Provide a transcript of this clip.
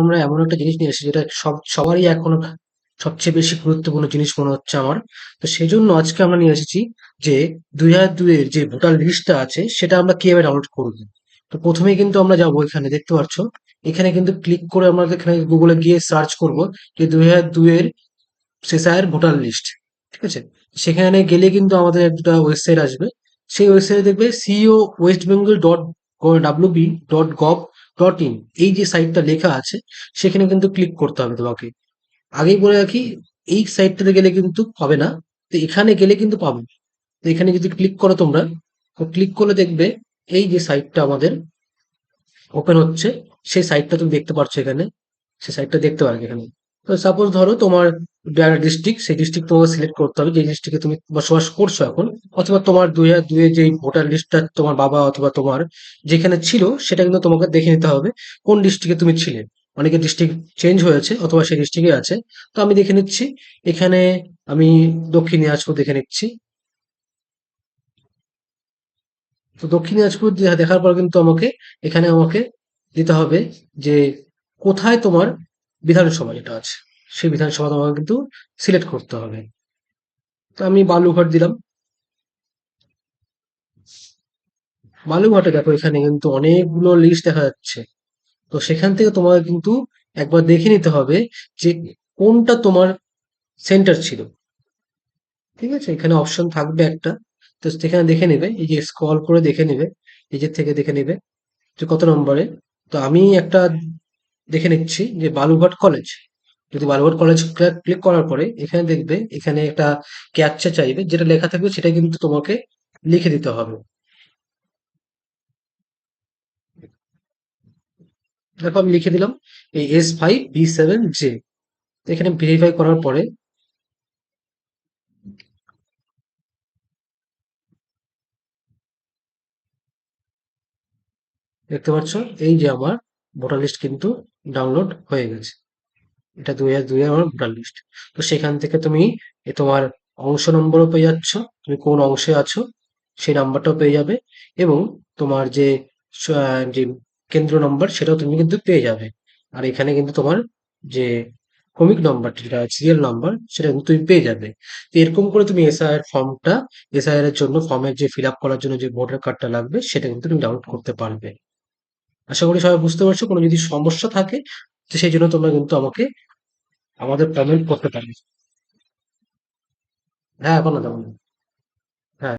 আমরা এমন একটা জিনিস নিয়ে এসেছি যেটা সব, সবারই এখন সবচেয়ে বেশি গুরুত্বপূর্ণ জিনিস মনে হচ্ছে আমার। তো সেই জন্য আজকে আমরা নিয়ে এসেছি যে দুই হাজার দুইয়ের যে ভোটার লিস্টটা আছে, সেটা আমরা কীভাবে ডাউনলোড করব। তো প্রথমেই কিন্তু আমরা যাব এখানে, দেখতে পাচ্ছ? এখানে কিন্তু ক্লিক করে আমরা এখানে গুগলে গিয়ে সার্চ করব যে দুই হাজার দুইয়ের শেষায়ের ভোটার লিস্ট, ঠিক আছে? সেখানে গেলে কিন্তু আমাদের একটা ওয়েবসাইট আসবে। সেই ওয়েবসাইটে দেখবে CEO West Bengal dot WB dot gov dot in এই যে সাইটটা লেখা আছে, সেখানে কিন্তু ক্লিক করতে হবে তোমাকে। আগেই বলে রাখি, এই সাইটটাতে গেলে কিন্তু পাবে না। তো এখানে গেলে কিন্তু পাবে। তো এখানে যদি ক্লিক করো তোমরা ক্লিক করলে দেখবে এই যে সাইটটা আমাদের ওপেন হচ্ছে, সেই সাইটটা তুমি দেখতে পাচ্ছ এখানে। সেই সাইটটা দেখতে পারবে এখানে। তো সাপোজ ধরো তোমার ডিস্ট্রিক্ট সেই ডিস্ট্রিক্ট তোমাকে সিলেক্ট করতে হবে। যে ডিস্ট্রিক্টে তুমি বসবাস করছ এখন, অথবা তোমার দুই হাজার দুইয়ের যে ভোটার লিস্টটা তোমার বাবা অথবা তোমার যেখানে ছিল, সেটা কিন্তু তোমাকে দেখে নিতে হবে কোন ডিস্ট্রিক্টে তুমি ছিলে। অনেকে ডিস্ট্রিক্ট চেঞ্জ হয়েছে, অথবা সেই ডিস্ট্রিক্টে আছে। তো আমি দেখে নিচ্ছি। এখানে আমি দক্ষিণ দিনাজপুর দেখে নিচ্ছি। তো দক্ষিণ দিনাজপুর দেখার পর কিন্তু আমাকে, এখানে আমাকে দিতে হবে যে কোথায় তোমার বিধানসভা যেটা আছে। সেই বিধানসভা তোমাকে কিন্তু সিলেক্ট করতে হবে। তো আমি বালুঘাট দিলাম। বালুঘাটে দেখো এখানে কিন্তু অনেকগুলো লিস্ট দেখা যাচ্ছে। তো সেখান থেকে তোমাকে কিন্তু একবার দেখে নিতে হবে যে কোনটা তোমার সেন্টার ছিল। ঠিক আছে? এখানে অপশন থাকবে একটা। তো সেখানে দেখে নেবে, এই যে স্ক্রল করে দেখে নেবে নিজের থেকে দেখে নেবে যে কত নম্বরে। তো আমি একটা দেখে নিচ্ছি যে বালুঘাট কলেজ যদি বালুরঘাট কলেজ ক্লিক করার পরে এখানে দেখবে, এখানে একটা ক্যাপচা চাইবে, যেটা লেখা থাকবে সেটা কিন্তু তোমাকে লিখে দিতে হবে। দেখো আমি লিখে দিলাম, এই S five B seven J এখানে ভেরিফাই করার পরে দেখতে পাচ্ছ, এই যে আমার ভোটার লিস্ট কিন্তু ডাউনলোড হয়ে গেছে। এটা দুই হাজার দুই আমার ভোটার লিস্ট তো সেখান থেকে তুমি তোমার অংশ নম্বরও পেয়ে যাচ্ছ, তুমি কোন অংশে আছো সেই নাম্বারটাও পেয়ে যাবে এবং তোমার যে যে কেন্দ্র নম্বর সেটাও তুমি কিন্তু পেয়ে যাবে। আর এখানে কিন্তু তোমার যে ক্রমিক নম্বর যেটা সিরিয়াল নাম্বার সেটা কিন্তু তুমি পেয়ে যাবে। তো এরকম করে তুমি এসআইআর ফর্মটা এসআইআর এর জন্য ফর্মের যে ফিল আপ করার জন্য যে ভোটার কার্ডটা লাগবে সেটা কিন্তু তুমি ডাউনলোড করতে পারবে। আশা করি সবাই বুঝতে পারছ, কোনো যদি সমস্যা থাকে তো সেই জন্য তোমরা কিন্তু আমাকে আমাদের পেমেন্ট করতে পারবে হ্যাঁ এখন না তেমন